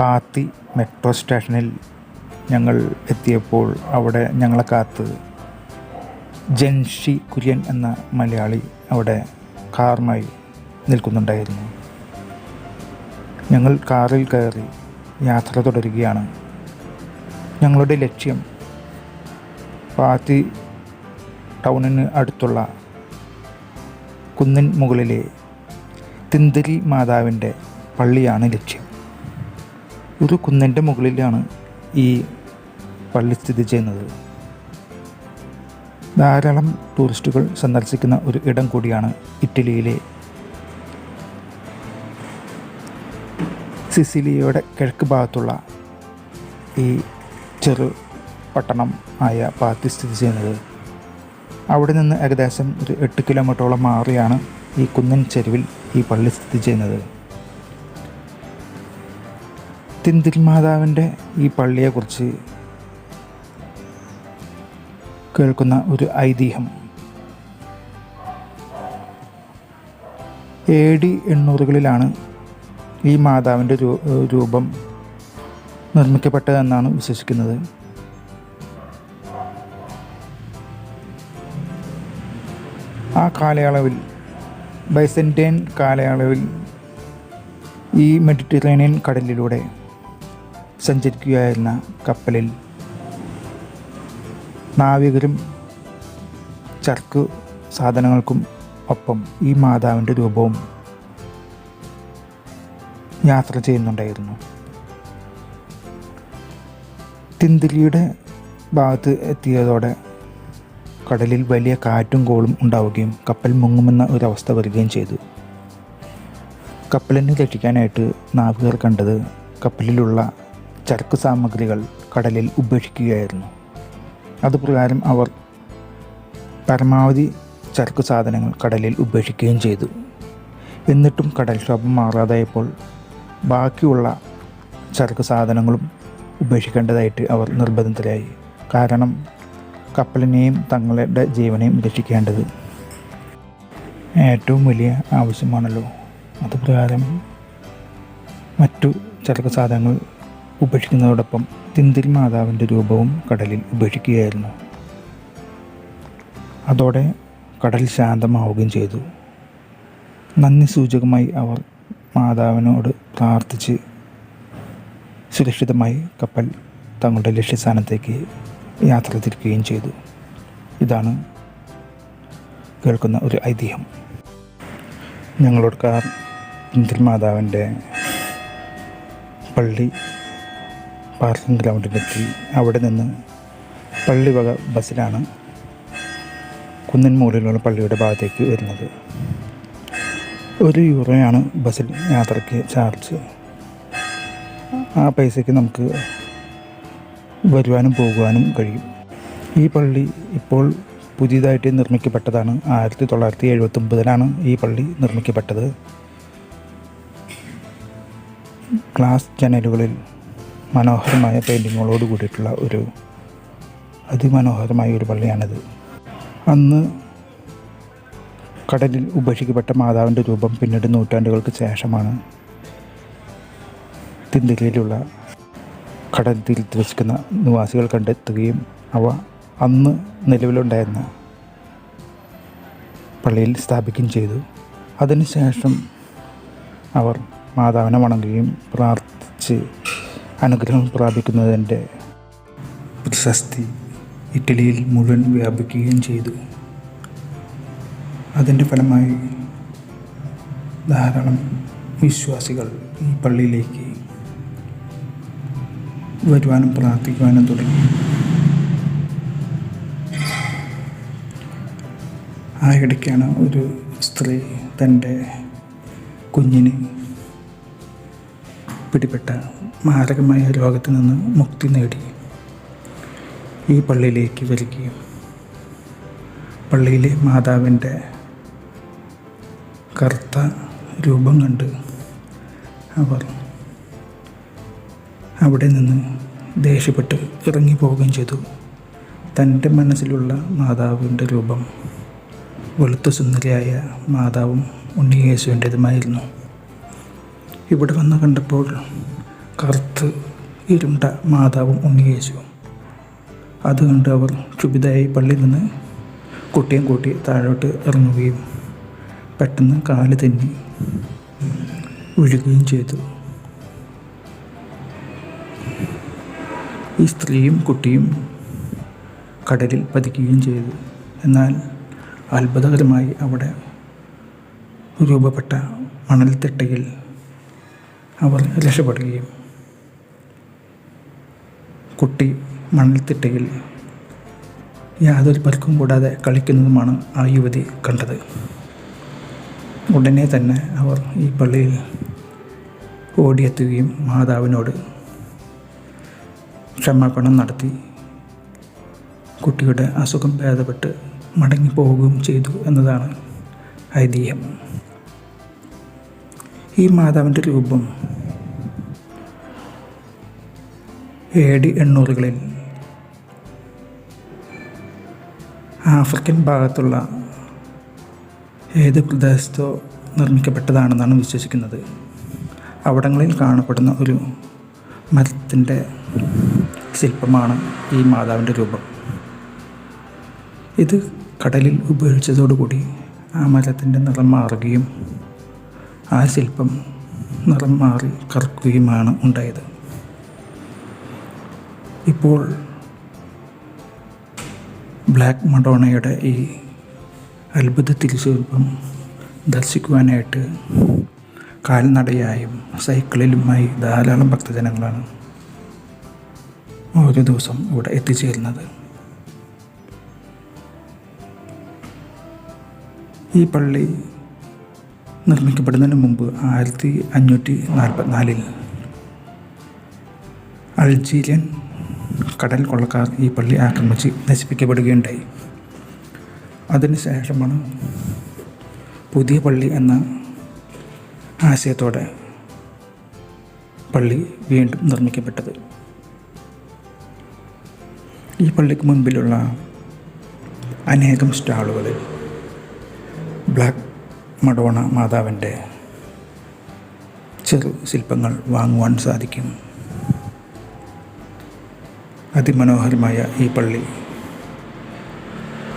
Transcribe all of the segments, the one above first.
പാത്തി metro സ്റ്റേഷനിൽ ഞങ്ങൾ എത്തിയപ്പോൾ അവിടെ ഞങ്ങളെ കാത്ത് ജൻഷി കുര്യൻ എന്ന മലയാളി അവിടെ കാറുമായി നിൽക്കുന്നുണ്ടായിരുന്നു. ഞങ്ങൾ കാറിൽ കയറി യാത്ര തുടരുകയാണ്. ഞങ്ങളുടെ ലക്ഷ്യം പാത്തി ടൗണിന് അടുത്തുള്ള കുന്നിൻ മുകളിലെ തിന്തിരി മാതാവിന്റെ പള്ളിയാണ് ലക്ഷ്യം. ഒരു കുന്നിന്റെ മുകളിലാണ് ഈ പള്ളി സ്ഥിതി ചെയ്യുന്നത്. ധാരാളം ടൂറിസ്റ്റുകൾ സന്ദർശിക്കുന്ന ഒരു ഇടം കൂടിയാണ് ഇറ്റലിയിലെ സിസിലിയയുടെ കിഴക്ക് ഭാഗത്തുള്ള ഈ ചെറു പട്ടണം ആയ പാത്തി സ്ഥിതി ചെയ്യുന്നത്. അവിടെ നിന്ന് ഏകദേശം ഒരു എട്ട് കിലോമീറ്ററോളം മാറിയാണ് ഈ കുന്നിൻ ചെരുവിൽ ഈ പള്ളി സ്ഥിതി ചെയ്യുന്നത്. തിന്തിൽ മാതാവിന്റെ ഈ പള്ളിയെക്കുറിച്ച് കേൾക്കുന്ന ഒരു ഐതിഹ്യം. എ ഡി എണ്ണൂറുകളിലാണ് ഈ മാതാവിന്റെ രൂപം നിർമ്മിക്കപ്പെട്ടതെന്നാണ് വിശ്വസിക്കുന്നത്. ആ കാലയളവിൽ ബൈസെന്റൈൻ കാലയളവിൽ ഈ മെഡിറ്ററേനിയൻ കടലിലൂടെ സഞ്ചരിക്കുകയായിരുന്ന കപ്പലിൽ നാവികരും ചർക്ക് സാധനങ്ങൾക്കും ഒപ്പം ഈ മാതാവിന്റെ രൂപവും യാത്ര ചെയ്യുന്നുണ്ടായിരുന്നു. തിന്തിലിയുടെ ഭാഗത്ത് എത്തിയതോടെ കടലിൽ വലിയ കാറ്റും കോളും ഉണ്ടാവുകയും കപ്പൽ മുങ്ങുമെന്ന ഒരവസ്ഥ വരികയും ചെയ്തു. കപ്പലിനെ രക്ഷിക്കാനായിട്ട് നാവികർ കണ്ടത് കപ്പലിലുള്ള ചരക്ക് സാമഗ്രികൾ കടലിൽ ഉപേക്ഷിക്കുകയായിരുന്നു. അതുപ്രകാരം അവർ പരമാവധി ചരക്ക് സാധനങ്ങൾ കടലിൽ ഉപേക്ഷിക്കുകയും ചെയ്തു. എന്നിട്ടും കടൽക്ഷോഭം മാറാതായപ്പോൾ ബാക്കിയുള്ള ചരക്ക് സാധനങ്ങളും ഉപേക്ഷിക്കേണ്ടതായിട്ട് അവർ നിർബന്ധിതരായി. കാരണം കപ്പലിനെയും തങ്ങളുടെ ജീവനെയും രക്ഷിക്കേണ്ടത് ഏറ്റവും വലിയ ആവശ്യമാണല്ലോ. അതുപ്രകാരം മറ്റു ചരക്ക് സാധനങ്ങൾ ഉപേക്ഷിക്കുന്നതോടൊപ്പം തിന്തിൽ മാതാവിന്റെ രൂപവും കടലിൽ ഉപേക്ഷിക്കുകയായിരുന്നു. അതോടെ കടൽ ശാന്തമാവുകയും ചെയ്തു. നന്ദി സൂചകമായി അവർ മാതാവിനോട് പ്രാർത്ഥിച്ച് സുരക്ഷിതമായി കപ്പൽ തങ്ങളുടെ ലക്ഷ്യസ്ഥാനത്തേക്ക് യാത്ര തിരിക്കുകയും ചെയ്തു. ഇതാണ് കേൾക്കുന്ന ഒരു ഐതിഹ്യം. ഞങ്ങളോട് കാർ ഇന്ത്യൻ പള്ളി പാർക്കിംഗ് ഗ്രൗണ്ടിലെത്തി. അവിടെ നിന്ന് പള്ളിവക ബസ്സിലാണ് കുന്നിൻ മുകളിലുള്ള പള്ളിയുടെ ഭാഗത്തേക്ക് വരുന്നത്. ഒരു യൂറോയാണ് ബസ്സിൽ യാത്രയ്ക്ക് ചാർജ്. ആ പൈസയ്ക്ക് നമുക്ക് വരുവാനും പോകുവാനും കഴിയും. ഈ പള്ളി ഇപ്പോൾ പുതിയതായിട്ട് നിർമ്മിക്കപ്പെട്ടതാണ്. ആയിരത്തി തൊള്ളായിരത്തി എഴുപത്തൊമ്പതിലാണ് ഈ പള്ളി നിർമ്മിക്കപ്പെട്ടത്. ഗ്ലാസ് ജനലുകളിൽ മനോഹരമായ പെയിന്റിങ്ങുകളോട് കൂടിയിട്ടുള്ള ഒരു അതിമനോഹരമായ ഒരു പള്ളിയാണിത്. അന്ന് കടലിൽ ഉപേക്ഷിക്കപ്പെട്ട മാതാവിന്റെ രൂപം പിന്നീട് നൂറ്റാണ്ടുകൾക്ക് ശേഷമാണ് തിന്തിരിയിലുള്ള കടൽ തീരത്ത് വസിക്കുന്ന നിവാസികൾ കണ്ടെത്തുകയും അവ അന്ന് നിലവിലുണ്ടായിരുന്ന പള്ളിയിൽ സ്ഥാപിക്കുകയും ചെയ്തു. അതിനുശേഷം അവർ മാതാവിനെ വണങ്ങുകയും പ്രാർത്ഥിച്ച് അനുഗ്രഹം പ്രാപിക്കുന്നതിന്റെ പ്രശസ്തി ഇറ്റലിയിൽ മുഴുവൻ വ്യാപിക്കുകയും ചെയ്തു. അതിന്റെ ഫലമായി ധാരാളം വിശ്വാസികൾ ഈ പള്ളിയിലേക്ക് വരുവാനും പ്രാർത്ഥിക്കുവാനും തുടങ്ങി. ആ ഇടയ്ക്കാണ് ഒരു സ്ത്രീ തന്റെ കുഞ്ഞിന് പിടിപെട്ട മാരകമായ രോഗത്തിൽ നിന്ന് മുക്തി നേടി. ഈ പള്ളിയിലേക്ക് വരികയും പള്ളിയിലെ മാതാവിന്റെ കറുത്ത രൂപം കണ്ട് അവർ അവിടെ നിന്ന് ദേഷ്യപ്പെട്ട് ഇറങ്ങി പോവുകയും ചെയ്തു. തന്റെ മനസ്സിലുള്ള മാതാവിന്റെ രൂപം വെളുത്ത സുന്ദരിയായ മാതാവും ഉണ്ണിയേശുവിന്റേതുമായിരുന്നു. ഇവിടെ വന്ന് കണ്ടപ്പോൾ കറുത്ത് ഇരുണ്ട മാതാവും ഉണ്ണിയേശുവും അതുകൊണ്ട് അവർ ക്ഷുഭിതയായി പള്ളിയിൽ നിന്ന് കുട്ടിയും കൂട്ടി താഴോട്ട് ഇറങ്ങുകയും പെട്ടെന്ന് കാൽ തെന്നി ഒഴുകുകയും ചെയ്തു. ഈ സ്ത്രീയും കുട്ടിയും കടലിൽ പതിക്കുകയും ചെയ്തു. എന്നാൽ അത്ഭുതകരമായി അവിടെ രൂപപ്പെട്ട മണൽത്തിട്ടയിൽ അവർ രക്ഷപ്പെടുകയും കുട്ടി മണൽത്തിട്ടയിൽ യാതൊരു പരിക്കും കൂടാതെ കളിക്കുന്നതുമാണ് ആ യുവതി കണ്ടത്. ഉടനെ തന്നെ അവർ ഈ പള്ളിയിൽ ഓടിയെത്തുകയും മാതാവിനോട് ക്ഷമാപണം നടത്തി. കുട്ടിയുടെ അസുഖം ഭേദപ്പെട്ട് മടങ്ങിപ്പോവുകയും ചെയ്തു എന്നതാണ് ഐതിഹ്യം. ഈ മാതാവിന്റെ രൂപം എ ഡി എണ്ണൂറുകളിൽ. ആഫ്രിക്കൻ ഭാഗത്തുള്ള ഏത് പ്രദേശത്തോ നിർമ്മിക്കപ്പെട്ടതാണെന്നാണ് വിശ്വസിക്കുന്നത്. അവിടങ്ങളിൽ കാണപ്പെടുന്ന ഒരു മരത്തിന്റെ ശില്പമാണ് ഈ മാതാവിന്റെ രൂപം. ഇത് കടലിൽ ഉപയോഗിച്ചതോടുകൂടി ആ മരത്തിന്റെ നിറം മാറുകയും ആ ശില്പം നിറം മാറി കറക്കുകയുമാണ് ഉണ്ടായത്. ഇപ്പോൾ ബ്ലാക്ക് മഡോണയുടെ ഈ അത്ഭുത തിരുശില്പം ദർശിക്കുവാനായിട്ട് കാൽനടയായും സൈക്കിളിലുമായി ധാരാളം ഭക്തജനങ്ങളാണ് ഓരോ ദിവസം ഇവിടെ എത്തിച്ചേരുന്നത്. ഈ പള്ളി നിർമ്മിക്കപ്പെടുന്നതിന് മുമ്പ് ആയിരത്തി അഞ്ഞൂറ്റി നാൽപ്പത്തിനാലിൽ അൾജീരിയൻ കടൽ കൊള്ളക്കാർ ഈ പള്ളി ആക്രമിച്ച് നശിപ്പിക്കപ്പെടുകയുണ്ടായി. അതിനുശേഷമാണ് പുതിയ പള്ളി എന്ന ആശയത്തോടെ പള്ളി വീണ്ടും നിർമ്മിക്കപ്പെട്ടത്. ഈ പള്ളിക്ക് മുൻപിലുള്ള അനേകം സ്റ്റാളുകളിൽ ബ്ലാക്ക് മഡോണ മാതാവിന്റെ ചെറു ശില്പങ്ങൾ വാങ്ങുവാൻ സാധിക്കും. അതിമനോഹരമായ ഈ പള്ളി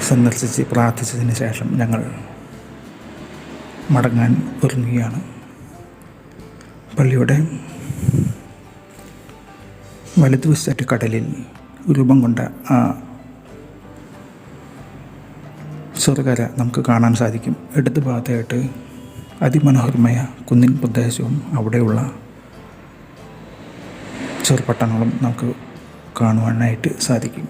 സന്ദർശിച്ച് പ്രാർത്ഥിച്ചതിന് ശേഷം ഞങ്ങൾ മടങ്ങാൻ ഒരുങ്ങുകയാണ്. പള്ളിയുടെ വലതുവശത്തെ കടലിൽ രൂപം കൊണ്ട ആ ചെറുകര നമുക്ക് കാണാൻ സാധിക്കും. ഇടത് ഭാഗത്തായിട്ട് അതിമനോഹരമായ കുന്നിൻ പ്രദേശവും അവിടെയുള്ള ചെറുപട്ടണങ്ങളും നമുക്ക് കാണുവാനായിട്ട് സാധിക്കും.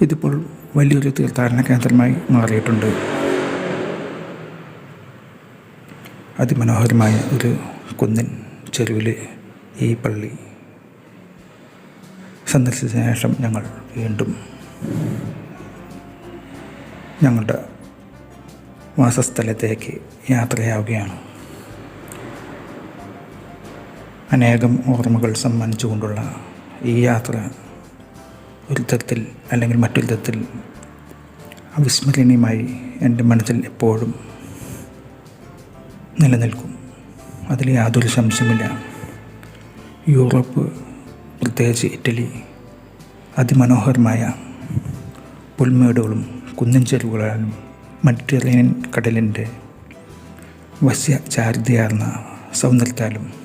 ഇതിപ്പോൾ വലിയൊരു തീർത്ഥാടന കേന്ദ്രമായി മാറിയിട്ടുണ്ട്. അതിമനോഹരമായ ഒരു കുന്നിൻ ചെരുവിൽ ഈ പള്ളി. സന്ദർശിച്ച ശേഷം ഞങ്ങൾ വീണ്ടും ഞങ്ങളുടെ വാസസ്ഥലത്തേക്ക് യാത്രയാവുകയാണ്. അനേകം ഓർമ്മകൾ സമ്മാനിച്ചുകൊണ്ടുള്ള ഈ യാത്ര ഒരു തരത്തിൽ അല്ലെങ്കിൽ മറ്റൊരു തരത്തിൽ അവിസ്മരണീയമായി എന്റെ മനസ്സിൽ എപ്പോഴും നിലനിൽക്കും. അതിൽ യാതൊരു സംശയമില്ല യൂറോപ്പ് പ്രത്യേകിച്ച് ഇറ്റലി അതിമനോഹരമായ പുൽമേടുകളും കുന്നിൻ ചെരുവുകളാലും മെഡിറ്ററേനിയൻ കടലിന്റെ വശ്യ ചാരിതയാർന്ന സൗന്ദര്യത്താലും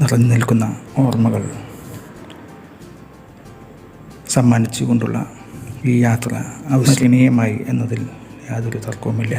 നിറഞ്ഞു നിൽക്കുന്ന ഓർമ്മകൾ സമ്മാനിച്ചുകൊണ്ടുള്ള ഈ യാത്ര അവിസ്മരണീയമായി എന്നതിൽ യാതൊരു തർക്കവുമില്ല.